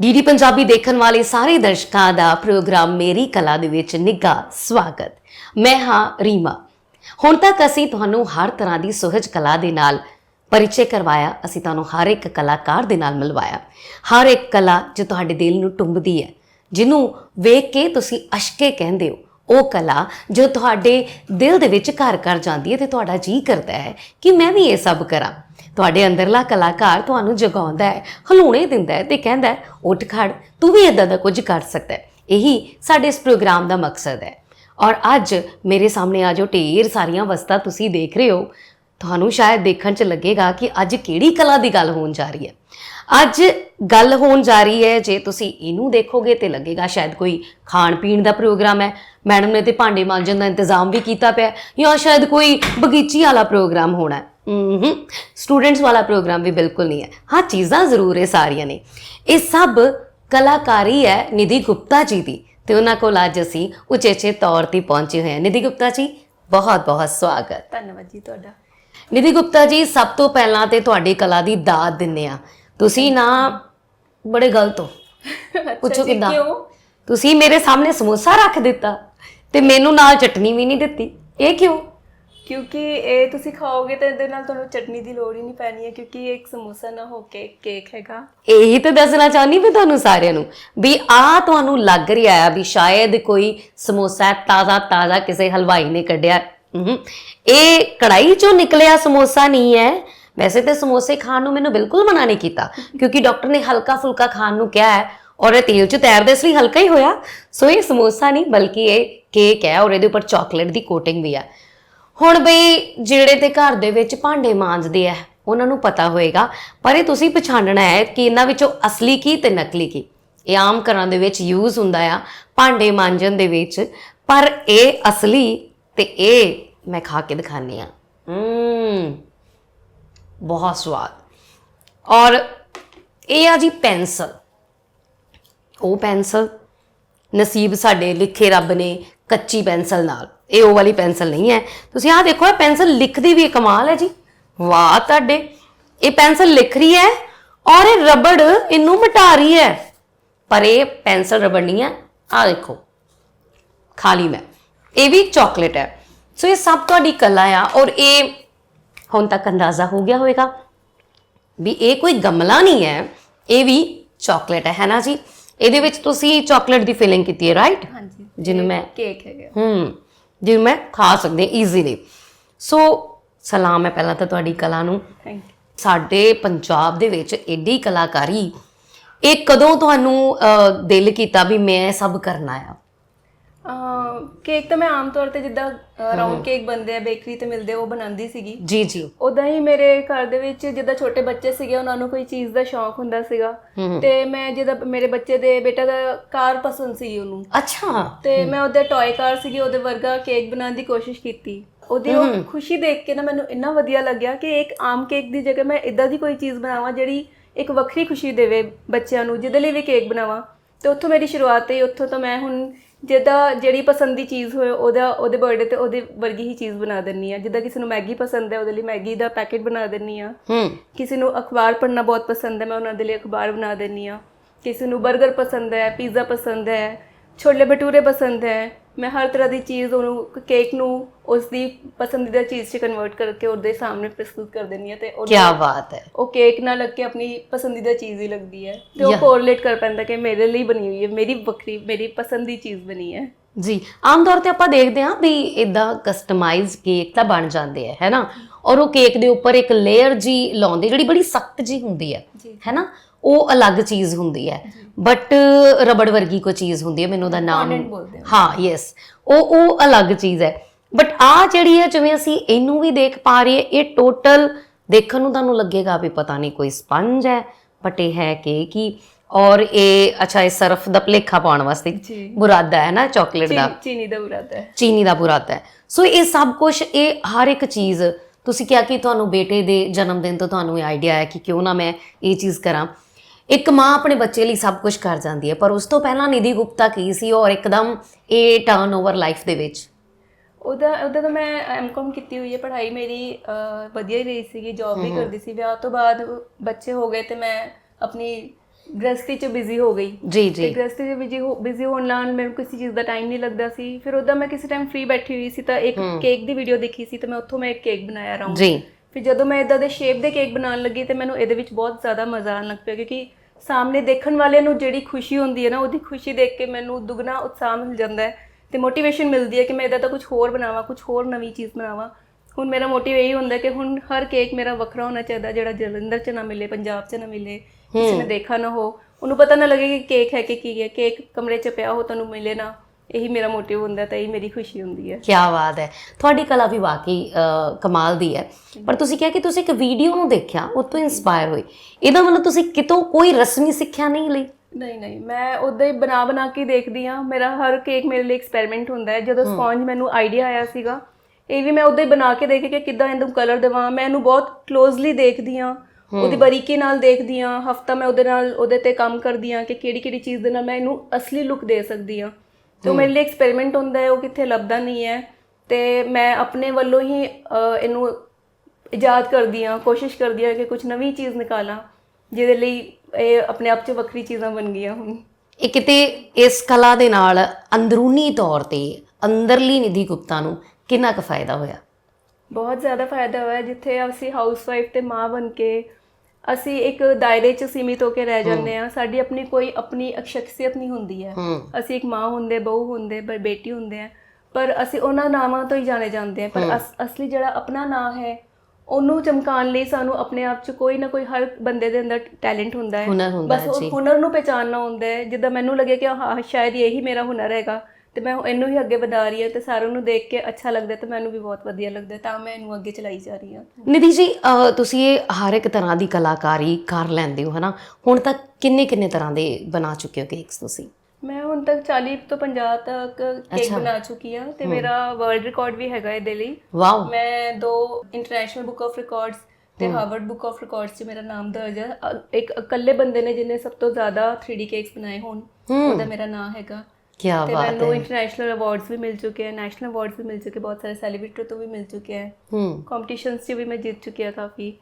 DD Punjabi ਦੇਖਣ ਵਾਲੇ ਸਾਰੇ ਦਰਸ਼ਕਾਂ ਦਾ ਪ੍ਰੋਗਰਾਮ ਮੇਰੀ ਕਲਾ ਦੇ ਵਿੱਚ ਨਿੱਘਾ ਸਵਾਗਤ। ਮੈਂ ਹਾਂ ਰੀਮਾ। ਹੁਣ ਤੱਕ ਅਸੀਂ ਤੁਹਾਨੂੰ ਹਰ ਤਰ੍ਹਾਂ ਦੀ ਸੁਹਜ ਕਲਾ ਦੇ ਨਾਲ ਪਰਿਚੈ ਕਰਵਾਇਆ, ਅਸੀਂ ਤੁਹਾਨੂੰ ਹਰ ਇੱਕ ਕਲਾਕਾਰ ਦੇ ਨਾਲ ਮਿਲਵਾਇਆ। ਹਰ ਇੱਕ ਕਲਾ ਜੋ ਤੁਹਾਡੇ ਦਿਲ ਨੂੰ ਟੁੰਬਦੀ ਹੈ, ਜਿਹਨੂੰ ਵੇਖ ਕੇ ਤੁਸੀਂ ਅਸ਼ਕੇ ਕਹਿੰਦੇ ਹੋ, ਉਹ ਕਲਾ ਜੋ ਤੁਹਾਡੇ ਦਿਲ ਦੇ ਵਿੱਚ ਘਰ ਕਰ ਜਾਂਦੀ ਹੈ ਤੇ ਤੁਹਾਡਾ ਜੀ ਕਰਦਾ ਹੈ ਕਿ ਮੈਂ ਵੀ ਇਹ ਸਭ ਕਰਾਂ। ਤੁਹਾਡੇ ਅੰਦਰਲਾ ਕਲਾਕਾਰ ਤੁਹਾਨੂੰ ਜਗਾਉਂਦਾ ਹੈ ਹਲੂਣੇ ਦਿੰਦਾ ਹੈ ਤੇ ਕਹਿੰਦਾ ਹੈ ਉੱਠ ਖੜ ਤੂੰ ਵੀ ਇਦਾਂ ਦਾ ਕੁਝ ਕਰ ਸਕਦਾ ਹੈ। ਇਹੀ ਸਾਡੇ ਇਸ ਪ੍ਰੋਗਰਾਮ ਦਾ ਮਕਸਦ ਹੈ। ਔਰ ਅੱਜ ਮੇਰੇ ਸਾਹਮਣੇ ਆ ਜੋ ਢੇਰ ਸਾਰੀਆਂ ਵਸਤਾਂ ਤੁਸੀਂ ਦੇਖ ਰਹੇ ਹੋ। ਤੁਹਾਨੂੰ ਸ਼ਾਇਦ ਦੇਖਣ 'ਚ ਲੱਗੇਗਾ ਕਿ ਅੱਜ ਕਿਹੜੀ ਕਲਾ ਦੀ ਗੱਲ ਹੋਣ ਜਾ ਰਹੀ ਹੈ। ਅੱਜ ਗੱਲ ਹੋਣ ਜਾ ਰਹੀ ਹੈ ਜੇ ਤੁਸੀਂ ਇਹਨੂੰ ਦੇਖੋਗੇ ਤੇ ਲੱਗੇਗਾ ਸ਼ਾਇਦ ਕੋਈ ਖਾਣ ਪੀਣ ਦਾ ਪ੍ਰੋਗਰਾਮ ਹੈ। ਮੈਡਮ ਨੇ ਤੇ ਭਾਂਡੇ ਮਾਂਜਣ ਦਾ ਇੰਤਜ਼ਾਮ ਵੀ ਕੀਤਾ ਪਿਆ ਹੈ, ਜਾਂ ਸ਼ਾਇਦ ਕੋਈ ਬਗੀਚੀ ਵਾਲਾ ਪ੍ਰੋਗਰਾਮ ਹੋਣਾ ਹੈ। ਸਟੂਡੈਂਟਸ ਵਾਲਾ ਪ੍ਰੋਗਰਾਮ ਵੀ ਬਿਲਕੁਲ ਨਹੀਂ ਹੈ। ਹਾਂ ਚੀਜ਼ਾਂ ਜ਼ਰੂਰ ਹੈ ਸਾਰੀਆਂ ਨੇ। ਇਹ ਸਭ ਕਲਾਕਾਰੀ ਹੈ ਨਿਧੀ ਗੁਪਤਾ ਜੀ ਦੀ ਤੇ ਉਹਨਾਂ ਕੋਲ ਅੱਜ ਅਸੀਂ ਉਚੇਚੇ ਤੌਰ ਤੇ ਪਹੁੰਚੇ ਹੋਏ ਹਾਂ। ਨਿਧੀ ਗੁਪਤਾ ਜੀ ਬਹੁਤ ਬਹੁਤ ਸਵਾਗਤ। ਧੰਨਵਾਦ ਜੀ ਤੁਹਾਡਾ। ਨਿਧੀ ਗੁਪਤਾ ਜੀ ਸਭ ਤੋਂ ਪਹਿਲਾਂ ਤੇ ਤੁਹਾਡੀ ਕਲਾ ਦੀ ਦਾਤ ਦਿੰਨੇ ਆ ਤੁਸੀਂ ਨਾ ਬੜੇ ਗਲਤ ਹੋ। ਪੁੱਛੋ ਕਿੱਦਾਂ? ਤੁਸੀਂ ਮੇਰੇ ਸਾਹਮਣੇ ਸਮੋਸਾ ਰੱਖ ਦਿੱਤਾ ਤੇ ਮੈਨੂੰ ਨਾਲ ਚਟਨੀ ਵੀ ਨਹੀਂ ਦਿੱਤੀ। ਇਹ ਕਿਉਂ? ਕਿਉਂਕਿ ਇਹ ਤੁਸੀਂ ਖਾਓਗੇ ਤਾਂ ਇਹਦੇ ਨਾਲ ਤੁਹਾਨੂੰ ਚਟਨੀ ਦੀ ਲੋੜ ਹੀ ਨਹੀਂ ਪੈਣੀ ਹੈ, ਕਿਉਂਕਿ ਇਹ ਇੱਕ ਸਮੋਸਾ ਨਾ ਹੋ ਕੇ ਕੇਕ ਹੈਗਾ। ਇਹੀ ਤਾਂ ਦੱਸਣਾ ਚਾਹੁੰਦੀ ਮੈਂ ਤੁਹਾਨੂੰ ਸਾਰਿਆਂ ਨੂੰ ਵੀ ਆ ਤੁਹਾਨੂੰ ਲੱਗ ਰਿਹਾ ਹੈ ਵੀ ਸ਼ਾਇਦ ਕੋਈ ਸਮੋਸਾ ਤਾਜ਼ਾ ਤਾਜ਼ਾ ਕਿਸੇ ਹਲਵਾਈ ਨੇ ਕੱਢਿਆ। ਇਹ ਕੜਾਈ ਚੋਂ ਨਿਕਲਿਆ ਸਮੋਸਾ ਨਹੀਂ ਹੈ। ਵੈਸੇ ਤਾਂ ਸਮੋਸੇ ਖਾਣ ਨੂੰ ਮੈਨੂੰ ਬਿਲਕੁਲ ਮਨਾ ਨਹੀਂ ਕੀਤਾ, ਕਿਉਂਕਿ ਡਾਕਟਰ ਨੇ ਹਲਕਾ ਫੁਲਕਾ ਖਾਣ ਨੂੰ ਕਿਹਾ ਹੈ ਔਰ ਇਹ ਤੇਲ ਚ ਤੈਰਦੇ ਇਸ ਲਈ ਹਲਕਾ ਹੀ ਹੋਇਆ। ਸੋ ਇਹ ਸਮੋਸਾ ਨਹੀਂ, ਬਲਕਿ ਇਹ ਕੇਕ ਹੈ ਔਰ ਇਹਦੇ ਉੱਪਰ ਚਾਕਲੇਟ ਦੀ ਕੋਟਿੰਗ ਵੀ ਹੈ। ਹੁਣ ਬਈ ਜਿਹੜੇ ਤੇ ਘਰ ਦੇ ਵਿੱਚ ਭਾਂਡੇ ਮਾਂਜਦੇ ਆ, ਉਹਨਾਂ ਨੂੰ ਪਤਾ ਹੋਏਗਾ, ਪਰ ਇਹ ਤੁਸੀਂ ਪਛਾਣਨਾ ਹੈ ਕਿ ਇਹਨਾਂ ਵਿੱਚੋਂ ਅਸਲੀ ਕੀ ਤੇ ਨਕਲੀ ਕੀ? ਇਹ ਆਮ ਘਰਾਂ ਦੇ ਵਿੱਚ ਯੂਜ਼ ਹੁੰਦਾ ਆ, ਭਾਂਡੇ ਮਾਂਜਣ ਦੇ ਵਿੱਚ, ਪਰ ਇਹ ਅਸਲੀ ਤੇ ਇਹ ਮੈਂ ਖਾ ਕੇ ਦਿਖਾਨੀ ਆ ਹੂੰ, ਬਹੁਤ ਸਵਾਦ। ਔਰ ਇਹ ਆ ਜੀ ਪੈਨਸਲ। ਉਹ ਪੈਨਸਲ ਨਸੀਬ ਸਾਡੇ ਲਿਖੇ ਰੱਬ ਨੇ ਕੱਚੀ ਪੈਨਸਲ ਨਾਲ। ਇਹ ਉਹ ਵਾਲੀ ਪੈਨਸਲ ਨਹੀਂ ਹੈ। ਤੁਸੀਂ ਆਹ ਦੇਖੋ, ਇਹ ਪੈਨਸਲ ਲਿਖਦੀ ਵੀ ਕਮਾਲ ਹੈ ਜੀ। ਵਾਹ ਤੁਹਾਡੇ। ਇਹ ਪੈਨਸਲ ਲਿਖ ਰਹੀ ਹੈ ਔਰ ਇਹ ਰਬੜ ਇਹਨੂੰ ਮਿਟਾ ਰਹੀ ਹੈ। ਪਰ ਇਹ ਪੈਨਸਲ ਰਬੜ ਨਹੀਂ ਹੈ। ਆਹ ਦੇਖੋ। ਖਾਲੀ ਮੈਂ। ਇਹ ਵੀ ਚਾਕਲੇਟ ਹੈ। ਸੋ ਇਹ ਸਭ ਤੁਹਾਡੀ ਕਲਾ ਆ ਔਰ ਇਹ ਹੁਣ ਤੱਕ ਅੰਦਾਜ਼ਾ ਹੋ ਗਿਆ ਹੋਵੇਗਾ ਵੀ ਇਹ ਕੋਈ ਗਮਲਾ ਨਹੀਂ ਹੈ। ਇਹ ਵੀ ਚਾਕਲੇਟ ਹੈ ਹੈ ਨਾ ਜੀ? ਇਹਦੇ ਵਿੱਚ ਤੁਸੀਂ ਚਾਕਲੇਟ ਦੀ ਫਿਲਿੰਗ ਕੀਤੀ ਹੈ ਰਾਈਟ ਹਾਂਜੀ। ਜਿਹਨੂੰ ਮੈਂ ਕੇਕ ਹੈਗਾ। ਹੂੰ ਜਿਹਨੂੰ ਮੈਂ ਖਾ ਸਕਦੀ ਈਜ਼ੀਲੀ ਸੋ ਸਲਾਮ ਹੈ ਪਹਿਲਾਂ ਤਾਂ ਤੁਹਾਡੀ ਕਲਾ ਨੂੰ। ਥੈਂਕ ਯੂ ਸਾਡੇ ਪੰਜਾਬ ਦੇ ਵਿੱਚ ਐਡੀ ਕਲਾਕਾਰੀ ਇਹ ਕਦੋਂ ਤੁਹਾਨੂੰ ਦਿਲ ਕੀਤਾ ਵੀ ਮੈਂ ਸਭ ਕਰਨਾ ਆ? ਕੇਕ ਤਾਂ ਮੈਂ ਆਮ ਤੌਰ ਤੇ ਜਿੱਦਾਂ ਰਾਉਂਡ ਕੇਕ ਬਣਦੇ ਆ ਬੇਕਰੀ ਤੇ ਮਿਲਦੇ ਉਹ ਬਣਾਉਂਦੀ ਸੀਗੀ। ਜੀ ਜੀ। ਉਦਾਂ ਹੀ ਮੇਰੇ ਘਰ ਦੇ ਵਿੱਚ ਜਿੱਦਾਂ ਛੋਟੇ ਬੱਚੇ ਸੀਗੇ ਉਹਨਾਂ ਨੂੰ ਕੋਈ ਚੀਜ਼ ਦਾ ਸ਼ੌਕ ਹੁੰਦਾ ਸੀਗਾ। ਤੇ ਮੈਂ ਜਿੱਦਾਂ ਮੇਰੇ ਬੱਚੇ ਦੇ ਬੇਟਾ ਦਾ ਕਾਰ ਪਸੰਦ ਸੀ ਉਹਨੂੰ। ਅੱਛਾ। ਤੇ ਮੈਂ ਉਹਦੇ ਟੌਏ ਕਾਰ ਸੀਗੀ ਉਹਦੇ ਵਰਗਾ ਕੇਕ ਬਣਾਉਣ ਦੀ ਕੋਸ਼ਿਸ਼ ਕੀਤੀ। ਉਹਦੀ ਉਹ ਖੁਸ਼ੀ ਦੇਖ ਕੇ ਨਾ ਮੈਨੂੰ ਇੰਨਾ ਵਧੀਆ ਲੱਗਿਆ ਕਿ ਇੱਕ ਆਮ ਕੇਕ ਦੀ ਜਗ੍ਹਾ ਮੈਂ ਇਦਾਂ ਦੀ ਕੋਈ ਚੀਜ਼ ਬਣਾਵਾਂ ਜਿਹੜੀ ਇੱਕ ਵੱਖਰੀ ਖੁਸ਼ੀ ਦੇਵੇ ਬੱਚਿਆਂ ਨੂੰ ਜਿਹਦੇ ਲਈ ਵੀ ਕੇਕ ਬਣਾਵਾਂ। ਤੇ ਉੱਥੋਂ ਮੇਰੀ ਸ਼ੁਰੂਆਤ ਹੈ ਉੱਥੋਂ ਤੋਂ ਮੈਂ ਹੁਣ ਜਿੱਦਾਂ ਜਿਹੜੀ ਪਸੰਦ ਦੀ ਚੀਜ਼ ਹੋਏ ਉਹਦਾ ਉਹਦੇ ਬਰਥਡੇ ਤੇ ਉਹਦੇ ਵਰਗੀ ਹੀ ਚੀਜ਼ ਬਣਾ ਦਿੰਨੀ ਆ। ਜਿੱਦਾਂ ਕਿਸੇ ਨੂੰ ਮੈਗੀ ਪਸੰਦ ਹੈ ਉਹਦੇ ਲਈ ਮੈਗੀ ਦਾ ਪੈਕੇਟ ਬਣਾ ਦਿੰਨੀ ਆ। ਹੂੰ। ਕਿਸੇ ਨੂੰ ਅਖਬਾਰ ਪੜ੍ਹਨਾ ਬਹੁਤ ਪਸੰਦ ਹੈ ਮੈਂ ਉਹਨਾਂ ਦੇ ਲਈ ਅਖਬਾਰ ਬਣਾ ਦਿੰਨੀ ਆ। ਕਿਸੇ ਨੂੰ 버ਗਰ ਪਸੰਦ ਹੈ ਪੀਜ਼ਾ ਪਸੰਦ ਹੈ ਛੋਲੇ ਭਟੂਰੇ ਪਸੰਦ ਹੈ। ਮੈਂ ਹਰ ਤਰ੍ਹਾਂ ਦੀ ਚੀਜ਼ ਉਹਨੂੰ ਕੇਕ ਨੂੰ ਉਸ ਦੀ ਪਸੰਦੀਦਾ ਚੀਜ਼ 'ਚ ਕਨਵਰਟ ਕਰਕੇ ਉਹਦੇ ਸਾਹਮਣੇ ਪ੍ਰਸਤੁਤ ਕਰ ਦਿੰਨੀ ਆ ਤੇ ਉਹ ਕੀ ਬਾਤ ਹੈ। ਉਹ ਕੇਕ ਨਾਲ ਲੱਗ ਕੇ ਆਪਣੀ ਪਸੰਦੀਦਾ ਚੀਜ਼ ਹੀ ਲੱਗਦੀ ਹੈ ਤੇ ਉਹ ਕੋਰਿਲੇਟ ਕਰ ਪੈਂਦਾ ਕਿ ਮੇਰੇ ਲਈ ਬਣੀ ਹੋਈ ਹੈ ਮੇਰੀ ਵੱਖਰੀ ਮੇਰੀ ਪਸੰਦ ਦੀ ਚੀਜ਼ ਬਣੀ ਹੈ। ਜੀ ਆਮ ਤੌਰ ਤੇ ਆਪਾਂ ਦੇਖਦੇ ਹਾਂ ਵੀ ਇਦਾਂ ਕਸਟਮਾਈਜ਼ ਕੇਕ ਤਾਂ ਬਣ ਜਾਂਦੇ ਆ ਹੈਨਾ ਔਰ ਉਹ ਕੇਕ ਦੇ ਉੱਪਰ ਇੱਕ ਲੇਅਰ ਜੀ ਲਾਉਂਦੇ ਜਿਹੜੀ ਬੜੀ ਸਖਤ ਜੀ ਹੁੰਦੀ ਹੈ। ਹੈਨਾ ਉਹ ਅਲੱਗ ਚੀਜ਼ ਹੁੰਦੀ ਹੈ। ਬਟ ਰਬੜ ਵਰਗੀ ਕੋਈ ਚੀਜ਼ ਹੁੰਦੀ ਹੈ ਮੈਨੂੰ ਉਹਦਾ ਨਾਮ। ਹਾਂ ਯੈਸ ਉਹ ਉਹ ਅਲੱਗ ਚੀਜ਼ ਹੈ। ਬਟ ਆ ਜਿਹੜੀ ਹੈ ਜਿਵੇਂ ਅਸੀਂ ਇਹਨੂੰ ਵੀ ਦੇਖ ਪਾ ਰਹੇ ਇਹ ਟੋਟਲ ਦੇਖਣ ਨੂੰ ਤੁਹਾਨੂੰ ਲੱਗੇਗਾ ਵੀ ਪਤਾ ਨਹੀਂ ਕੋਈ ਸਪੰਜ ਹੈ ਬਟ ਇਹ ਹੈ ਕੇਕ ਹੀ ਔਰ ਇਹ ਅੱਛਾ ਇਹ ਸਰਫ ਦਾ ਭਲੇਖਾ ਪਾਉਣ ਵਾਸਤੇ। ਬੁਰਾਦਾ ਹੈ ਨਾ ਚਾਕਲੇਟ ਦਾ। ਚੀਨੀ- ਚੀਨੀ ਦਾ ਬੁਰਾਦਾ ਹੈ। ਚੀਨੀ ਦਾ ਬੁਰਾਦਾ ਹੈ। ਸੋ ਇਹ ਸਭ ਕੁਝ ਇਹ ਹਰ ਇੱਕ ਚੀਜ਼ ਤੁਸੀਂ ਕਿਹਾ ਕਿ ਤੁਹਾਨੂੰ ਬੇਟੇ ਦੇ ਜਨਮ ਦਿਨ ਤੋਂ ਤੁਹਾਨੂੰ ਇਹ ਆਈਡੀਆ ਹੈ ਕਿ ਕਿਉਂ ਨਾ ਮੈਂ ਇਹ ਚੀਜ਼ ਕਰਾਂ। ਇੱਕ ਮਾਂ ਆਪਣੇ ਬੱਚੇ ਲਈ ਸਭ ਕੁਝ ਕਰ ਜਾਂਦੀ ਹੈ ਪਰ ਉਸ ਤੋਂ ਪਹਿਲਾਂ ਨਿਧੀ ਗੁਪਤਾ ਕੀ ਸੀ ਔਰ ਇੱਕਦਮ ਇਹ ਟਰਨਓਵਰ ਲਾਈਫ ਦੇ ਵਿੱਚ? ਉਹਦਾ ਉਹਦਾ ਤਾਂ ਮੈਂ ਐਮਕਾਮ ਕੀਤੀ ਹੋਈ ਹੈ ਪੜ੍ਹਾਈ ਮੇਰੀ ਵਧੀਆ ਹੀ ਰਹੀ ਸੀਗੀ ਜੌਬ ਵੀ ਕਰਦੀ ਸੀ ਵਿਆਹ ਤੋਂ ਬਾਅਦ ਬੱਚੇ ਹੋ ਗਏ ਤੇ ਮੈਂ ਆਪਣੀ ਗ੍ਰਸਤੀ 'ਚ ਬਿਜ਼ੀ ਹੋ ਗਈ। ਜੀ ਤੇ ਜੀ ਗ੍ਰਸਤੀ ਦੇ ਵਿੱਚ ਬਿਜ਼ੀ ਹੋਣ ਨਾਲ ਮੈਨੂੰ ਕਿਸੇ ਚੀਜ਼ ਦਾ ਟਾਈਮ ਨਹੀਂ ਲੱਗਦਾ ਸੀ। ਫਿਰ ਉਹਦਾ ਮੈਂ ਕਿਸੇ ਟਾਈਮ ਫ੍ਰੀ ਬੈਠੀ ਹੋਈ ਸੀ ਤਾਂ ਇੱਕ ਕੇਕ ਦੀ ਵੀਡੀਓ ਦੇਖੀ ਸੀ ਤੇ ਮੈਂ ਉੱਥੋਂ ਮੈਂ ਇੱਕ ਕੇਕ ਬਣਾਇਆ ਰਾਉਂਡ ਜੀ। ਫਿਰ ਜਦੋਂ ਮੈਂ ਇਦਾਂ ਦੇ ਸ਼ੇਪ ਦੇ ਕੇਕ ਬਣਾਉਣ ਲੱਗੀ ਤੇ ਮੈਨੂੰ ਇਹਦੇ ਵਿੱਚ ਬਹੁਤ ਜ਼ਿਆਦਾ ਮਜ਼ਾ ਆਉਣ ਲੱਗ ਪਿਆ ਕਿਉਂਕਿ ਸਾਹਮਣੇ ਦੇਖਣ ਵਾਲੇ ਨੂੰ ਜਿਹੜੀ ਖੁਸ਼ੀ ਹੁੰਦੀ ਹੈ ਨਾ ਉਹਦੀ ਖੁਸ਼ੀ ਦੇਖ ਕੇ ਮੈਨੂੰ ਦੁੱਗਣਾ ਉਤਸ਼ਾਹ ਮਿਲ ਜਾਂਦਾ ਹੈ ਤੇ ਮੋਟੀਵੇਸ਼ਨ ਮਿਲਦੀ ਹੈ ਕਿ ਮੈਂ ਇਹਦਾ ਤਾਂ ਕੁਝ ਹੋਰ ਬਣਾਵਾਂ ਕੁਝ ਹੋਰ ਨਵੀਂ ਚੀਜ਼ ਬਣਾਵਾਂ। ਹੁਣ ਮੇਰਾ ਮੋਟਿਵ ਇਹੀ ਹੁੰਦਾ ਕਿ ਹੁਣ ਹਰ ਕੇਕ ਮੇਰਾ ਵੱਖਰਾ ਹੋਣਾ ਚਾਹੀਦਾ ਜਿਹੜਾ ਜਲੰਧਰ 'ਚ ਨਾ ਮਿਲੇ ਪੰਜਾਬ 'ਚ ਨਾ ਮਿਲੇ ਕਿਸੇ ਨੇ ਦੇਖਾ ਨਾ ਹੋ। ਉਹਨੂੰ ਪਤਾ ਨਾ ਲੱਗੇ ਕਿ ਕੇਕ ਹੈ ਕਿ ਕੀ ਹੈ ਕੇਕ ਕਮਰੇ 'ਚ ਪਿਆ ਹੋ ਤੁਹਾਨੂੰ ਮਿਲੇ ਨਾ। ਇਹੀ ਮੇਰਾ ਮੋਟਿਵ ਹੁੰਦਾ ਤਾਂ ਇਹੀ ਮੇਰੀ ਖੁਸ਼ੀ ਹੁੰਦੀ ਹੈ। ਕੀ ਬਾਤ ਹੈ। ਤੁਹਾਡੀ ਕਲਾ ਵੀ ਵਾਕਈ ਅ, ਕਮਾਲ ਦੀ ਹੈ। ਪਰ ਤੁਸੀਂ ਕਿਹਾ ਕਿ ਤੁਸੀਂ ਇੱਕ ਵੀਡੀਓ ਨੂੰ ਦੇਖਿਆ ਉਹ ਤੋਂ ਇਨਸਪਾਇਰ ਹੋਏ ਇਹਦਾ ਮਤਲਬ ਤੁਸੀਂ ਕਿਤੋਂ ਕੋਈ ਰਸਮੀ ਸਿੱਖਿਆ ਨਹੀਂ ਲਈ? ਨਹੀਂ ਨਹੀਂ। ਮੈਂ ਉਦਾਂ ਹੀ ਬਣਾ ਬਣਾ ਕੇ ਦੇਖਦੀ ਆ ਮੇਰਾ ਹਰ ਕੇਕ ਮੇਰੇ ਲਈ ਐਕਸਪੈਰੀਮੈਂਟ ਹੁੰਦਾ ਹੈ। ਜਦੋਂ ਸਪੌਂਜ ਮੈਨੂੰ ਆਈਡੀਆ ਆਇਆ ਸੀਗਾ ਇਹ ਵੀ ਮੈਂ ਉਦਾਂ ਹੀ ਬਣਾ ਕੇ ਦੇਖੀ ਕਿ ਕਿੱਦਾਂ ਇਹਨੂੰ ਕਲਰ ਦੇਵਾਂ। ਮੈਂ ਇਹਨੂੰ ਬਹੁਤ ক্লোਜ਼ਲੀ ਦੇਖਦੀ ਆ ਉਹਦੀ ਬਾਰੀਕੀ ਨਾਲ ਦੇਖਦੀ ਆ ਹਫਤਾ ਮੈਂ ਉਹਦੇ ਨਾਲ ਉਹਦੇ ਤੇ ਕੰਮ ਕਰਦੀ ਆ ਕਿ ਕਿਹੜੀ ਕਿਹੜੀ ਚੀਜ਼ ਦੇ ਨਾਲ ਮੈਂ ਇਹਨੂੰ ਅਸਲੀ ਲੁੱਕ ਦੇ ਸਕਦੀ ਆ ਤੇ ਉਹ ਮੇਰੇ ਲਈ ਐਕਸਪੈਰੀਮੈਂਟ ਹੁੰਦਾ ਹੈ ਉਹ ਕਿੱਥੇ ਲੱਭਦਾ ਨਹੀਂ ਹੈ। ਤੇ ਮੈਂ ਆਪਣੇ ਵੱਲੋਂ ਹੀ ਇਹਨੂੰ ਇਜਾਦ ਕਰਦੀ ਆ ਕੋਸ਼ਿਸ਼ ਕਰਦੀ ਆ ਕਿ ਕੁਝ ਨਵੀਂ ਚੀਜ਼ ਨਿਕਾਲਾਂ ਜਿਹਦੇ ਲਈ ਇਹ ਆਪਣੇ ਆਪ 'ਚ ਵੱਖਰੀ ਚੀਜ਼ਾਂ ਬਣ ਗਈਆਂ ਹੁਣ। ਇਹ ਕਿਤੇ ਇਸ ਕਲਾ ਦੇ ਨਾਲ ਅੰਦਰੂਨੀ ਤੌਰ ਤੇ ਅੰਦਰਲੀ ਨਿਧੀ ਗੁਪਤਾ ਨੂੰ ਕਿੰਨਾ ਕੁ ਫਾਇਦਾ ਹੋਇਆ? ਬਹੁਤ ਜ਼ਿਆਦਾ ਫਾਇਦਾ ਹੋਇਆ ਜਿੱਥੇ ਅਸੀਂ ਹਾਊਸਵਾਈਫ ਤੇ ਮਾਂ ਬਣ ਕੇ ਅਸੀਂ ਇੱਕ ਦਾਇਰੇ 'ਚ ਸੀਮਿਤ ਹੋ ਕੇ ਰਹਿ ਜਾਂਦੇ ਆ ਸਾਡੀ ਆਪਣੀ ਕੋਈ ਆਪਣੀ ਸ਼ਖਸੀਅਤ ਨਹੀਂ ਹੁੰਦੀ ਹੈ। ਅਸੀਂ ਇੱਕ ਮਾਂ ਹੁੰਦੇ ਬਹੂ ਹੁੰਦੇ ਬ- ਬੇਟੀ ਹੁੰਦੇ ਆ ਪਰ ਅਸੀਂ ਉਹਨਾਂ ਨਾਮਾਂ ਤੋਂ ਹੀ ਜਾਣੇ ਜਾਂਦੇ ਆ ਪਰ ਅਸ- ਅਸਲੀ ਜਿਹੜਾ ਆਪਣਾ ਨਾਂ ਹੈ ਉਹਨੂੰ ਚਮਕਾਉਣ ਲਈ ਸਾਨੂੰ ਆਪਣੇ ਆਪ 'ਚ ਕੋਈ ਨਾ ਕੋਈ ਹਰ ਬੰਦੇ ਦੇ ਅੰਦਰ ਟੈਲੈਂਟ ਹੁੰਦਾ ਹੈ। ਬਸ ਉਹ ਹੁਨਰ ਨੂੰ ਪਹਿਚਾਨਣਾ ਹੁੰਦਾ ਹੈ। ਜਿੱਦਾਂ ਮੈਨੂੰ ਲੱਗੇ ਕਿ ਹਾਂ ਸ਼ਾਇਦ ਇਹੀ ਮੇਰਾ ਹੁਨਰ ਹੈਗਾ। ਤੇ ਮੈਂ ਇਹਨੂੰ ਹੀ ਅੱਗੇ ਵਧਾ ਰਹੀ ਹਾਂ ਤੇ ਸਾਰਿਆਂ ਨੂੰ ਦੇਖ ਕੇ ਅੱਛਾ ਲੱਗਦਾ ਤੇ ਮੈਨੂੰ ਵੀ ਬਹੁਤ ਵਧੀਆ ਲੱਗਦਾ ਤਾਂ ਮੈਂ ਇਹਨੂੰ ਅੱਗੇ ਚਲਾਈ ਜਾ ਰਹੀ ਹਾਂ। ਨਿਧੀ ਜੀ ਤੁਸੀਂ ਇਹ ਹਰ ਇੱਕ ਤਰ੍ਹਾਂ ਦੀ ਕਲਾਕਾਰੀ ਕਰ ਲੈਂਦੇ ਹੋ ਹਨਾ? ਹੁਣ ਤੱਕ ਕਿੰਨੇ ਕਿੰਨੇ ਤਰ੍ਹਾਂ ਦੇ ਬਣਾ ਚੁੱਕੇ ਹੋ ਕੇਕਸ ਤੁਸੀਂ? ਮੈਂ ਹੁਣ ਤੱਕ 40 ਤੋਂ 50 ਤੱਕ ਕੇਕ ਬਣਾ ਚੁੱਕੀ ਹਾਂ ਤੇ ਮੇਰਾ ਵਰਲਡ ਰਿਕਾਰਡ ਵੀ ਹੈਗਾ ਇਹਦੇ ਲਈ। ਵਾਓ। ਮੈਂ ਦੋ ਇੰਟਰਨੈਸ਼ਨਲ ਬੁੱਕ ਆਫ ਰਿਕਾਰਡਸ ਤੇ ਹਾਰਵਰਡ ਬੁੱਕ ਆਫ ਰਿਕਾਰਡਸ 'ਚ ਮੇਰਾ ਨਾਮ ਦਰਜ ਹੈ। ਅ- ਇੱਕ ਇਕੱਲੇ ਬੰਦੇ ਨੇ ਜਿਹਨੇ ਸਭ ਤੋਂ ਜ਼ਿਆਦਾ 3D ਕੇਕਸ ਬਣਾਏ ਹੋਣ ਉਹਦਾ ਮੇਰਾ ਨਾਮ ਹੈਗਾ। ਕੀ ਤੇ ਬਾਤ ਮੈਨੂੰ ਹੈ ਇੰਟਰਨੈਸ਼ਨਲ ਅਵਾਰਡਸ ਵੀ ਮਿਲ ਚੁੱਕੇ ਹਨ ਨੈਸ਼ਨਲ ਅਵਾਰਡਸ ਵੀ ਮਿਲ ਚੁੱਕੇ ਬਹੁਤ ਸਾਰੇ ਸੈਲੀਬ੍ਰਿਟੀ ਤੋਂ ਵੀ ਮਿਲ ਚੁੱਕੇ ਹੈ ਹੂੰ ਕੰਪੀਟੀਸ਼ਨਸ 'ਚ ਵੀ ਮੈਂ ਜਿੱਤ ਚੁੱਕੀ ਹਾਂ ਕਾਫੀ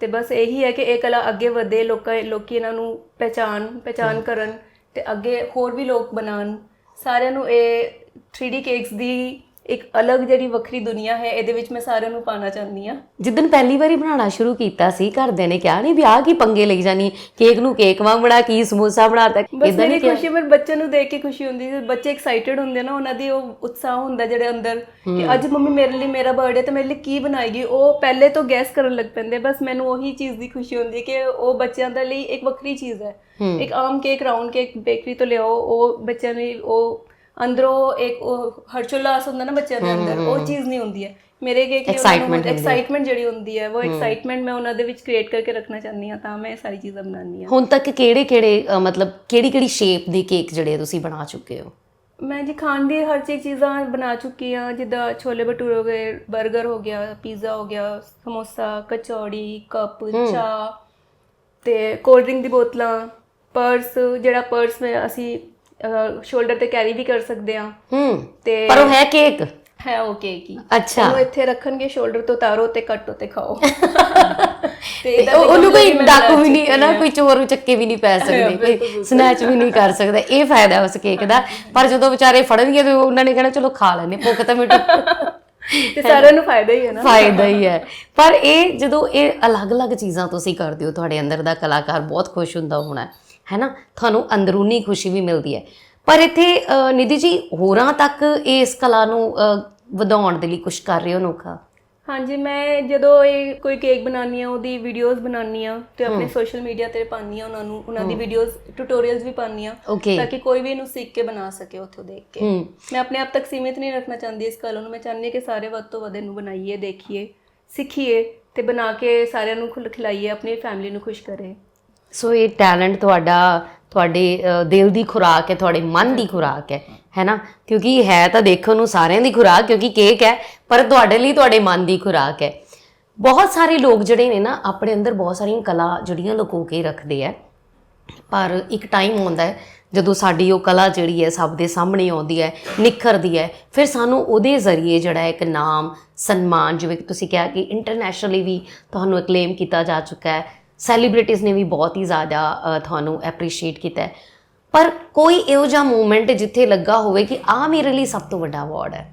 ਤੇ ਬਸ ਇਹੀ ਹੈ ਕਿ ਇਹ ਕਲਾ ਅੱਗੇ ਵਧੇ ਲੋਕਾਂ ਲੋਕੀ ਇਹਨਾਂ ਨੂੰ ਪਹਿਚਾਨ ਪਹਿਚਾਨ ਕਰਨ ਤੇ ਅੱਗੇ ਹੋਰ ਵੀ ਲੋਕ ਬਣਾਉਣ ਸਾਰਿਆਂ ਨੂੰ ਇਹ 3D ਕੇਕਸ ਦੀ ਇੱਕ ਅਲੱਗ ਜਿਹੜੀ ਵੱਖਰੀ ਦੁਨੀਆ ਹੈ ਇਹਦੇ ਵਿੱਚ ਮੈਂ ਸਾਰਿਆਂ ਨੂੰ ਪਾਣਾ ਚਾਹੁੰਦੀ ਹਾਂ। ਜਿੱਦਨ ਪਹਿਲੀ ਵਾਰੀ ਬਣਾਉਣਾ ਸ਼ੁਰੂ ਕੀਤਾ ਸੀ ਘਰਦਿਆਂ ਨੇ ਕਿਹਾ ਨਹੀਂ ਵੀ ਆਹ ਕੀ ਪੰਗੇ ਲਈ ਜਾਨੀ? ਕੇਕ ਨੂੰ ਕੇਕ ਵਾਂਗ ਬਣਾ ਕੀ ਸਮੋਸਾ ਬਣਾਤਾ ਇਦਾਂ ਨਹੀਂ ਖੁਸ਼ੀ ਮੇਰੇ ਬੱਚੇ ਨੂੰ ਦੇਖ ਕੇ ਖੁਸ਼ੀ ਹੁੰਦੀ ਹੈ ਬੱਚੇ ਐਕਸਾਈਟਿਡ ਹੁੰਦੇ ਨਾ ਉਹਨਾਂ ਦੀ ਉਹ ਉਤਸ਼ਾਹ ਹੁੰਦਾ ਜਿਹੜੇ ਅੰਦਰ ਕਿ ਅੱਜ ਮੰਮੀ ਮੇਰੇ ਲਈ ਮੇਰਾ ਬਰਥਡੇ ਤੇ ਮੇਰੇ ਲਈ ਕੀ ਬਣਾਏਗੀ? ਉਹ ਪਹਿਲੇ ਤੋਂ ਗੈਸ ਕਰਨ ਲੱਗ ਪੈਂਦੇ। ਬਸ ਮੈਨੂੰ ਉਹੀ ਚੀਜ਼ ਦੀ ਖੁਸ਼ੀ ਹੁੰਦੀ ਕਿ ਉਹ ਬੱਚਿਆਂ ਦੇ ਲਈ ਇੱਕ ਵੱਖਰੀ ਚੀਜ਼ ਹੈ। ਇੱਕ ਆਮ ਕੇਕ ਰਾਉਂਡ ਕੇਕ ਬੇਕਰੀ ਤੋਂ ਲਿਆਓ ਉਹ ਬੱਚਿਆਂ ਲਈ ਉਹ ਅੰਦਰੋਂ ਇੱਕ ਉਹ ਹਰਚੋਲਾਸ ਹੁੰਦਾ ਨਾ ਬੱਚਿਆਂ ਦੇ ਅੰਦਰ ਉਹ ਚੀਜ਼ ਨਹੀਂ ਹੁੰਦੀ ਹੈ। ਮੇਰੇ ਕੇਕ ਲਈ Excitement ਐਕਸਾਈਟਮੈਂਟ ਜਿਹੜੀ ਹੁੰਦੀ ਹੈ ਉਹ ਐਕਸਾਈਟਮੈਂਟ ਮੈਂ ਉਹਨਾਂ ਦੇ ਵਿੱਚ ਕ੍ਰੀਏਟ ਕਰਕੇ ਰੱਖਣਾ ਚਾਹੁੰਦੀ ਹਾਂ ਤਾਂ ਮੈਂ ਇਹ ਸਾਰੀ ਚੀਜ਼ਾਂ ਬਣਾਉਂਦੀ ਹਾਂ। ਹੁਣ ਤੱਕ ਕਿਹੜੇ ਕਿਹੜੇ ਮਤਲਬ ਕਿਹੜੀ ਕਿਹੜੀ ਸ਼ੇਪ ਦੇ ਕੇਕ ਜਿਹੜੇ ਤੁਸੀਂ ਬਣਾ ਚੁੱਕੇ ਹੋ? ਮੈਂ ਜੀ ਖਾਣ ਦੀ ਹਰ ਚੀਜ਼ ਚੀਜ਼ਾਂ ਬਣਾ ਚੁੱਕੀ ਹਾਂ ਜਿੱਦਾਂ ਛੋਲੇ ਭਟੂਰੇ ਹੋ ਗਏ 버ਗਰ ਹੋ ਗਿਆ ਪੀਜ਼ਾ ਹੋ ਗਿਆ ਸਮੋਸਾ ਕਚੌੜੀ ਕੱਪ ਚਾਹ ਤੇ ਕੋਲਡ ਡਰਿੰਕ ਦੀ ਬੋਤਲਾਂ ਪਰਸ ਜਿਹੜਾ ਪਰਸ ਮੈਂ ਅਸੀਂ ਸ਼ੋਲਡਰ ਤੇ ਕੈਰੀ ਵੀ ਕਰ ਸਕਦੇ ਹਾਂ। ਹੂੰ ਤੇ ਪਰ ਉਹ ਹੈ ਕੇਕ ਹੈ ਉਹ ਕੇਕ ਹੀ। ਅੱਛਾ। ਉਹਨੂੰ ਇੱਥੇ ਰੱਖਣਗੇ ਸ਼ੋਲਡਰ ਤੋਂ ਉਤਾਰੋ ਤੇ ਕੱਟੋ ਤੇ ਖਾਓ। ਤੇ ਉਹ- ਉਹਨੂੰ ਕੋਈ ਡਾਕੂ ਵੀ ਨਹੀਂ ਨਾ ਕੋਈ ਚੋਰ ਚੱਕੇ ਵੀ ਨਹੀਂ ਪੈ ਸਕਦੇ ਕੋਈ ਸਨੈਚ ਵੀ ਨਹੀਂ ਕਰ ਸਕਦਾ। ਇਹ ਫਾਇਦਾ ਉਸ ਕੇਕ ਦਾ। ਪਰ ਜਦੋਂ ਵਿਚਾਰੇ ਫੜਨਗੇ ਤੇ ਉਹਨਾਂ ਨੇ ਕਹਿਣਾ ਚਲੋ ਖਾ ਲੈਨੇ ਭੁੱਖ ਤਾਂ ਮਿਟੂ। ਤੇ ਸਾਰਿਆਂ ਨੂੰ ਫਾਇਦਾ ਹੀ ਹੈ ਨਾ। ਫਾਇਦਾ ਹੀ ਹੈ। ਪਰ ਇਹ ਜਦੋਂ ਇਹ ਅਲੱਗ-ਅਲੱਗ ਚੀਜ਼ਾਂ ਤੁਸੀਂ ਕਰਦੇ ਹੋ ਤੁਹਾਡੇ ਅੰਦਰ ਦਾ ਕਲਾਕਾਰ ਬਹੁਤ ਖੁਸ਼ ਹੁੰਦਾ ਹੋਣਾ। ਹੈ ਨਾ ਤੁਹਾਨੂੰ ਅੰਦਰੂਨੀ ਖੁਸ਼ੀ ਵੀ ਮਿਲਦੀ ਹੈ। ਪਰ ਇੱਥੇ ਨਿਧੀ ਜੀ ਹੋਰਾਂ ਤੱਕ ਇਸ ਕਲਾ ਨੂੰ ਵਧਾਉਣ ਦੇ ਲਈ ਕੁਝ ਕਰ ਰਹੇ ਹੋ ਨੋਖਾ ਹਾਂਜੀ ਮੈਂ ਜਦੋਂ ਇਹ ਕੋਈ ਕੇਕ ਬਣਾਉਣੀ ਆ ਉਹਦੀ ਵੀਡੀਓਜ਼ ਬਣਾਉਣੀ ਆ ਤੇ ਆਪਣੇ ਸੋਸ਼ਲ ਮੀਡੀਆ ਤੇ ਪਾਉਂਦੀ ਆ ਉਹਨਾਂ ਨੂੰ ਉਹਨਾਂ ਦੀ ਵੀਡੀਓਜ਼ ਟਿਊਟੋਰੀਅਲਸ ਵੀ ਪਾਉਂਦੀ ਆ ਤਾਂ ਕਿ ਕੋਈ ਵੀ ਇਹਨੂੰ ਸਿੱਖ ਕੇ ਬਣਾ ਸਕੇ ਉੱਥੋਂ ਦੇਖ ਕੇ। ਮੈਂ ਆਪਣੇ ਆਪ ਤੱਕ ਸੀਮਿਤ ਨਹੀਂ ਰੱਖਣਾ ਚਾਹੁੰਦੀ ਇਸ ਕਲਾ ਨੂੰ। ਮੈਂ ਚਾਹੁੰਦੀ ਕਿ ਸਾਰੇ ਵੱਧ ਤੋਂ ਵੱਧ ਇਹਨੂੰ ਬਣਾਈਏ ਦੇਖੀਏ ਸਿੱਖੀਏ ਤੇ ਬਣਾ ਕੇ ਸਾਰਿਆਂ ਨੂੰ ਖੁਲ ਖਿਲਾਈਏ ਆਪਣੀ ਫੈਮਿਲੀ ਨੂੰ ਖੁਸ਼ ਕਰੇ। ਸੋ ਇਹ ਟੈਲੈਂਟ ਤੁਹਾਡਾ, ਤੁਹਾਡੇ ਦਿਲ ਦੀ ਖੁਰਾਕ ਹੈ, ਤੁਹਾਡੇ ਮਨ ਦੀ ਖੁਰਾਕ ਹੈ ਹੈ ਨਾ? ਕਿਉਂਕਿ ਹੈ ਤਾਂ ਦੇਖਣ ਨੂੰ ਸਾਰਿਆਂ ਦੀ ਖੁਰਾਕ, ਕਿਉਂਕਿ ਕੇਕ ਹੈ, ਪਰ ਤੁਹਾਡੇ ਲਈ ਤੁਹਾਡੇ ਮਨ ਦੀ ਖੁਰਾਕ ਹੈ। ਬਹੁਤ ਸਾਰੇ ਲੋਕ ਜਿਹੜੇ ਨੇ ਨਾ, ਆਪਣੇ ਅੰਦਰ ਬਹੁਤ ਸਾਰੀਆਂ ਕਲਾ ਜਿਹੜੀਆਂ ਲੁਕੋ ਕੇ ਰੱਖਦੇ ਆ ਪਰ ਇੱਕ ਟਾਈਮ ਆਉਂਦਾ ਹੈ, ਜਦੋਂ ਸਾਡੀ ਉਹ ਕਲਾ ਜਿਹੜੀ ਹੈ, ਸਭ ਦੇ ਸਾਹਮਣੇ ਆਉਂਦੀ ਹੈ, ਨਿਖਰਦੀ ਹੈ, ਫਿਰ ਸਾਨੂੰ ਉਹਦੇ ਜ਼ਰੀਏ ਜਿਹੜਾ ਇੱਕ ਨਾਮ, ਸਨਮਾਨ, ਜਿਵੇਂ ਕਿ ਤੁਸੀਂ ਕਿਹਾ ਕਿ ਇੰਟਰਨੈਸ਼ਨਲੀ ਵੀ ਤੁਹਾਨੂੰ ਅਕਲੇਮ ਕੀਤਾ ਜਾ ਚੁੱਕਾ ਹੈ ਸੈਲੀਬ੍ਰਿਟੀਜ਼ ਨੇ ਵੀ ਬਹੁਤ ਹੀ ਜ਼ਿਆਦਾ ਤੁਹਾਨੂੰ ਐਪਰੀਸ਼ੀਏਟ ਕੀਤਾ ਪਰ ਕੋਈ ਇਹੋ ਜਿਹਾ ਮੂਮੈਂਟ ਜਿੱਥੇ ਲੱਗਾ ਹੋਵੇ ਕਿ ਆ ਮੇਰੇ ਲਈ ਸਭ ਤੋਂ ਵੱਡਾ ਅਵਾਰਡ ਹੈ।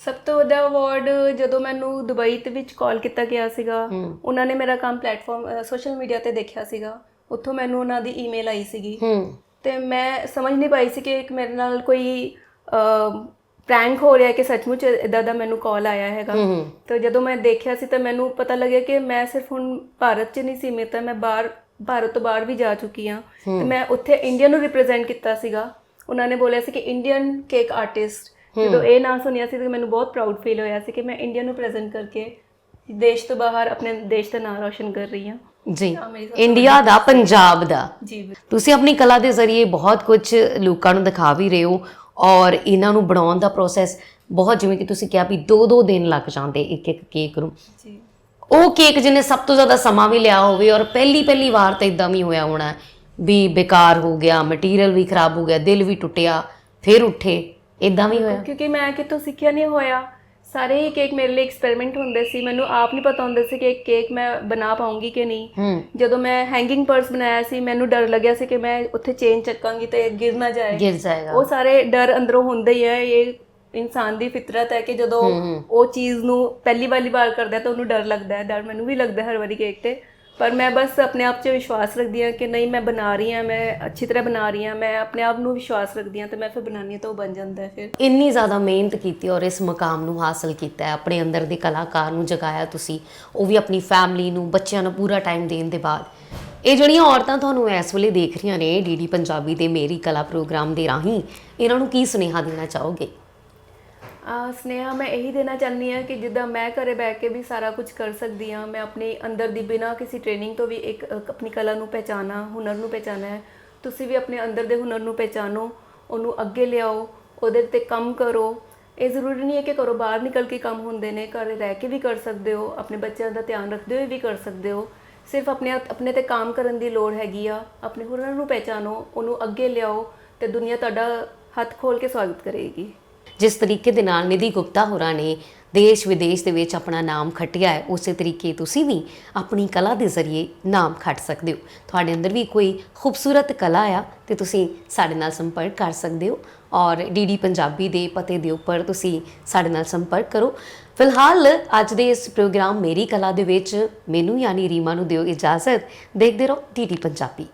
ਸਭ ਤੋਂ ਵੱਡਾ ਅਵਾਰਡ ਜਦੋਂ ਮੈਨੂੰ ਦੁਬਈ ਦੇ ਵਿੱਚ ਕਾਲ ਕੀਤਾ ਗਿਆ ਸੀਗਾ। ਉਹਨਾਂ ਨੇ ਮੇਰਾ ਕੰਮ ਪਲੇਟਫਾਰਮ ਸੋਸ਼ਲ ਮੀਡੀਆ ਤੇ ਦੇਖਿਆ ਸੀਗਾ। ਉੱਥੋਂ ਮੈਨੂੰ ਉਹਨਾਂ ਦੀ ਈਮੇਲ ਆਈ ਸੀਗੀ। ਤੇ ਮੈਂ ਸਮਝ ਨਹੀਂ ਪਾਈ ਸੀ ਕਿ ਇੱਕ ਮੇਰੇ ਨਾਲ ਕੋਈ ਪ੍ਰੈਂਕ ਹੋ ਰਿਹਾ ਕਿ ਸੱਚਮੁੱਚ ਇਦਾਂ ਦਾ ਮੈਨੂੰ ਕਾਲ ਆਇਆ ਹੈਗਾ। ਤੇ ਜਦੋਂ ਮੈਂ ਦੇਖਿਆ ਸੀ ਤਾਂ ਮੈਨੂੰ ਪਤਾ ਲੱਗਿਆ ਕਿ ਮੈਂ ਸਿਰਫ ਹੁਣ ਭਾਰਤ 'ਚ ਨਹੀਂ ਸੀਮਿਤ ਹਾਂ ਮੈਂ ਬਾਹਰ ਭਾਰਤ ਤੋਂ ਬਾਹਰ ਵੀ ਜਾ ਚੁੱਕੀ ਹਾਂ। ਤੇ ਮੈਂ ਉੱਥੇ ਇੰਡੀਆ ਨੂੰ ਰਿਪਰੈਜ਼ੈਂਟ ਕੀਤਾ ਸੀਗਾ। ਉਹਨਾਂ ਨੇ ਬੋਲਿਆ ਸੀ ਕਿ ਇੰਡੀਅਨ ਕੇਕ ਆਰਟਿਸਟ ਜਦੋਂ ਇਹ ਨਾਮ ਸੁਣਿਆ ਸੀ ਤਾਂ ਮੈਨੂੰ ਬਹੁਤ ਪ੍ਰਾਊਡ ਫੀਲ ਹੋਇਆ ਸੀ ਕਿ ਮੈਂ ਇੰਡੀਆ ਨੂੰ ਪ੍ਰੈਜ਼ੈਂਟ ਕਰਕੇ ਦੇਸ਼ ਤੋਂ ਬਾਹਰ ਆਪਣੇ ਦੇਸ਼ ਦਾ ਨਾਮ ਰੋਸ਼ਨ ਕਰ ਰਹੀ ਹਾਂ। ਜੀ। ਇੰਡੀਆ ਦਾ ਪੰਜਾਬ ਦਾ। ਜੀ। ਤੁਸੀਂ ਆਪਣੀ ਕਲਾ ਦੇ ਜ਼ਰੀਏ ਬਹੁਤ ਕੁਝ ਲੋਕਾਂ ਨੂੰ ਦਿਖਾ ਵੀ ਰਹੇ ਹੋ। ਔਰ ਇਹਨਾਂ ਨੂੰ ਬਣਾਉਣ ਦਾ ਪ੍ਰੋਸੈਸ ਬਹੁਤ ਜਿਵੇਂ ਕਿ ਤੁਸੀਂ ਕਿਹਾ ਵੀ 2-2 ਦਿਨ ਲੱਗ ਜਾਂਦੇ ਇੱਕ ਇੱਕ ਕੇਕ ਨੂੰ। ਜੀ। ਉਹ ਕੇਕ ਜਿਹਨੇ ਸਭ ਤੋਂ ਜ਼ਿਆਦਾ ਸਮਾਂ ਵੀ ਲਿਆ ਹੋਵੇ ਔਰ ਪਹਿਲੀ ਪਹਿਲੀ ਵਾਰ ਤਾਂ ਇਦਾਂ ਵੀ ਹੋਇਆ ਹੋਣਾ ਵੀ ਬੇਕਾਰ ਹੋ ਗਿਆ ਮਟੀਰੀਅਲ ਵੀ ਖਰਾਬ ਹੋ ਗਿਆ ਦਿਲ ਵੀ ਟੁੱਟਿਆ ਫਿਰ ਉੱਠੇ। ਇਦਾਂ ਵੀ ਹੋਇਆ? ਕਿਉਂਕਿ ਮੈਂ ਕਿਤੋਂ ਸਿੱਖਿਆ ਨਹੀਂ ਹੋਇਆ। ਸਾਰੇ ਹੀ ਕੇਕ ਮੇਰੇ ਲਈ ਐਕਸਪੈਰੀਮੈਂਟ ਹੁੰਦੇ ਸੀ ਮੈਨੂੰ ਆਪ ਨਹੀਂ ਪਤਾ ਹੁੰਦਾ ਸੀ ਕਿ ਇਹ ਕੇਕ ਮੈਂ ਬਣਾ ਪਾਉਂਗੀ ਕਿ ਨਹੀਂ। ਜਦੋਂ ਮੈਂ ਹੈਂਗਿੰਗ ਪਰਸ ਬਣਾਇਆ ਸੀ ਮੈਨੂੰ ਡਰ ਲੱਗਿਆ ਸੀ ਕਿ ਮੈਂ ਉੱਥੇ ਚੇਨ ਚੱਕਾਂਗੀ ਤੇ ਗਿਰ ਨਾ ਜਾਏ। ਗਿਰ ਜਾਏਗਾ। ਉਹ ਸਾਰੇ ਡਰ ਅੰਦਰੋਂ ਹੁੰਦੇ ਹੀ ਹੈ ਇਹ ਇਨਸਾਨ ਦੀ ਫਿਤਰਤ ਹੈ ਕਿ ਜਦੋਂ ਉਹ ਚੀਜ਼ ਨੂੰ ਪਹਿਲੀ ਵਾਲੀ ਵਾਰ ਕਰਦਾ ਤਾਂ ਉਹਨੂੰ ਡਰ ਲੱਗਦਾ ਹੈ ਡਰ ਮੈਨੂੰ ਵੀ ਲੱਗਦਾ ਹਰ ਵਾਰੀ ਕੇਕ ਤੇ। ਪਰ ਮੈਂ ਬਸ ਆਪਣੇ ਆਪ 'ਚ ਵਿਸ਼ਵਾਸ ਰੱਖਦੀ ਹਾਂ ਕਿ ਨਹੀਂ, ਮੈਂ ਬਣਾ ਰਹੀ ਹਾਂ, ਮੈਂ ਅੱਛੀ ਤਰ੍ਹਾਂ ਬਣਾ ਰਹੀ ਹਾਂ, ਮੈਂ ਆਪਣੇ ਆਪ ਨੂੰ ਵਿਸ਼ਵਾਸ ਰੱਖਦੀ ਹਾਂ ਤੇ ਮੈਂ ਫਿਰ ਬਣਾਉਂਦੀ ਹਾਂ ਤਾਂ ਉਹ ਬਣ ਜਾਂਦਾ ਹੈ ਫਿਰ। ਇੰਨੀ ਜ਼ਿਆਦਾ ਮਿਹਨਤ ਕੀਤੀ ਔਰ ਇਸ ਮਕਾਮ ਨੂੰ ਹਾਸਲ ਕੀਤਾ ਹੈ, ਆਪਣੇ ਅੰਦਰ ਦੇ ਕਲਾਕਾਰ ਨੂੰ ਜਗਾਇਆ ਤੁਸੀਂ, ਉਹ ਵੀ ਆਪਣੀ ਫੈਮਿਲੀ ਨੂੰ, ਬੱਚਿਆਂ ਨੂੰ ਪੂਰਾ ਟਾਈਮ ਦੇਣ ਦੇ ਬਾਅਦ। ਇਹ ਜਿਹੜੀਆਂ ਔਰਤਾਂ ਤੁਹਾਨੂੰ ਇਸ ਵੇਲੇ ਦੇਖ ਰਹੀਆਂ ਨੇ ਡੀਡੀ ਪੰਜਾਬੀ ਦੇ ਮੇਰੀ ਕਲਾ ਪ੍ਰੋਗਰਾਮ ਦੇ ਰਾਹੀਂ, ਇਹਨਾਂ ਨੂੰ ਕੀ ਸੁਨੇਹਾ ਦੇਣਾ ਚਾਹੋਗੇ? ਸਨੇਹਾ, ਮੈਂ ਇਹੀ ਦੇਣਾ ਚਾਹੁੰਦੀ ਹਾਂ ਕਿ ਜਿੱਦਾਂ ਮੈਂ ਘਰੇ ਬੈਠ ਕੇ ਵੀ ਸਾਰਾ ਕੁਝ ਕਰ ਸਕਦੀ ਹਾਂ, ਮੈਂ ਆਪਣੇ ਅੰਦਰ ਦੀ ਬਿਨਾਂ ਕਿਸੇ ਟ੍ਰੇਨਿੰਗ ਤੋਂ ਵੀ ਇੱਕ ਆਪਣੀ ਕਲਾ ਨੂੰ ਪਹਿਚਾਨਾ, ਹੁਨਰ ਨੂੰ ਪਹਿਚਾਨਾ ਹੈ। ਤੁਸੀਂ ਵੀ ਆਪਣੇ ਅੰਦਰ ਦੇ ਹੁਨਰ ਨੂੰ ਪਹਿਚਾਨੋ, ਉਹਨੂੰ ਅੱਗੇ ਲਿਆਓ, ਉਹਦੇ ਤੇ ਕੰਮ ਕਰੋ। ਇਹ ਜ਼ਰੂਰੀ ਨਹੀਂ ਹੈ ਕਿ ਘਰੋਂ ਬਾਹਰ ਨਿਕਲ ਕੇ ਕੰਮ ਹੁੰਦੇ ਨੇ, ਘਰ ਰਹਿ ਕੇ ਵੀ ਕਰ ਸਕਦੇ ਹੋ, ਆਪਣੇ ਬੱਚਿਆਂ ਦਾ ਧਿਆਨ ਰੱਖਦੇ ਹੋਏ ਵੀ ਕਰ ਸਕਦੇ ਹੋ। ਸਿਰਫ ਆਪਣੇ ਆਪਣੇ ਤੇ ਕੰਮ ਕਰਨ ਦੀ ਲੋੜ ਹੈਗੀ ਆ, ਆਪਣੇ ਹੁਨਰ ਨੂੰ ਪਹਿਚਾਨੋ, ਉਹਨੂੰ ਅੱਗੇ ਲਿਆਓ ਤੇ ਦੁਨੀਆ ਤੁਹਾਡਾ ਹੱਥ ਖੋਲ ਕੇ ਸਵਾਗਤ ਕਰੇਗੀ। ਜਿਸ ਤਰੀਕੇ ਦੇ ਨਾਲ ਨਿਧੀ ਗੁਪਤਾ ਹੋਰਾਂ ਨੇ ਦੇਸ਼ ਵਿਦੇਸ਼ ਦੇ ਵਿੱਚ ਆਪਣਾ ਨਾਮ ਖੱਟਿਆ ਹੈ, ਉਸੇ ਤਰੀਕੇ ਤੁਸੀਂ ਵੀ ਆਪਣੀ ਕਲਾ ਦੇ ਜ਼ਰੀਏ ਨਾਮ ਖੱਟ ਸਕਦੇ ਹੋ। ਤੁਹਾਡੇ ਅੰਦਰ ਵੀ ਕੋਈ ਖੂਬਸੂਰਤ ਕਲਾ ਆ ਤੇ ਤੁਸੀਂ ਸਾਡੇ ਨਾਲ ਸੰਪਰਕ ਕਰ ਸਕਦੇ ਹੋ ਔਰ ਡੀਡੀ ਪੰਜਾਬੀ ਦੇ ਪਤੇ ਦੇ ਉੱਪਰ ਤੁਸੀਂ ਸਾਡੇ ਨਾਲ ਸੰਪਰਕ ਕਰੋ। ਫਿਲਹਾਲ ਅੱਜ ਦੇ ਇਸ ਪ੍ਰੋਗਰਾਮ ਮੇਰੀ ਕਲਾ ਦੇ ਵਿੱਚ ਮੈਨੂੰ ਯਾਨੀ ਰੀਮਾ ਨੂੰ ਦਿਓ ਇਜਾਜ਼ਤ। ਦੇਖਦੇ ਰਹੋ ਡੀਡੀ ਪੰਜਾਬੀ।